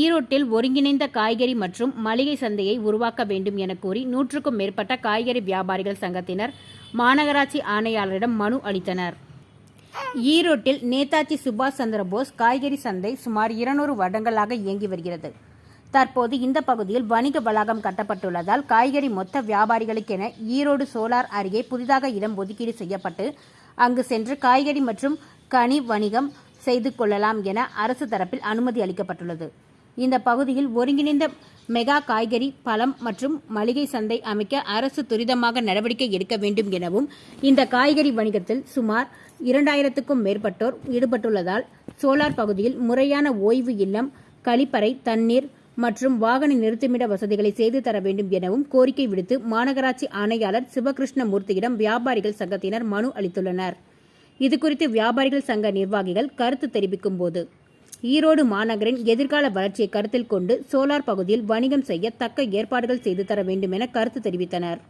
ஈரோட்டில் ஒருங்கிணைந்த காய்கறி மற்றும் மளிகை சந்தையை உருவாக்க வேண்டும் என கூறி நூற்றுக்கும் மேற்பட்ட காய்கறி வியாபாரிகள் சங்கத்தினர் மாநகராட்சி ஆணையாளரிடம் மனு அளித்தனர். ஈரோட்டில் நேதாஜி சுபாஷ் சந்திரபோஸ் காய்கறி சந்தை சுமார் இருநூறு வருடங்களாக இயங்கி வருகிறது. தற்போது இந்த பகுதியில் வணிக வளாகம் கட்டப்பட்டுள்ளதால் காய்கறி மொத்த வியாபாரிகளுக்கென ஈரோடு சோலார் அருகே புதிதாக இடம் ஒதுக்கீடு செய்யப்பட்டு அங்கு சென்று காய்கறி மற்றும் கனி வணிகம் செய்து கொள்ளலாம் என அரசு தரப்பில் அனுமதி அளிக்கப்பட்டுள்ளது. இந்த பகுதியில் ஒருங்கிணைந்த மெகா காய்கறி பழம் மற்றும் மளிகை சந்தை அமைக்க அரசு துரிதமாக நடவடிக்கை எடுக்க வேண்டும் எனவும் இந்த காய்கறி வணிகத்தில் சுமார் இரண்டாயிரத்துக்கும் மேற்பட்டோர் ஈடுபட்டுள்ளதால் சோலார் பகுதியில் முறையான ஓய்வு இல்லம் கழிப்பறை தண்ணீர் மற்றும் வாகன நிறுத்துமிட வசதிகளை செய்து தர வேண்டும் எனவும் கோரிக்கை விடுத்து மாநகராட்சி ஆணையாளர் சிவகிருஷ்ணமூர்த்தியிடம் வியாபாரிகள் சங்கத்தினர் மனு அளித்துள்ளனர். இதுகுறித்து வியாபாரிகள் சங்க நிர்வாகிகள் கருத்து தெரிவிக்கும் போது ஈரோடு மாநகரின் எதிர்கால வளர்ச்சியை கருத்தில் கொண்டு சோலார் பகுதியில் வணிகம் செய்ய தக்க ஏற்பாடுகள் செய்து தர வேண்டும் என கருத்து தெரிவித்தனர்.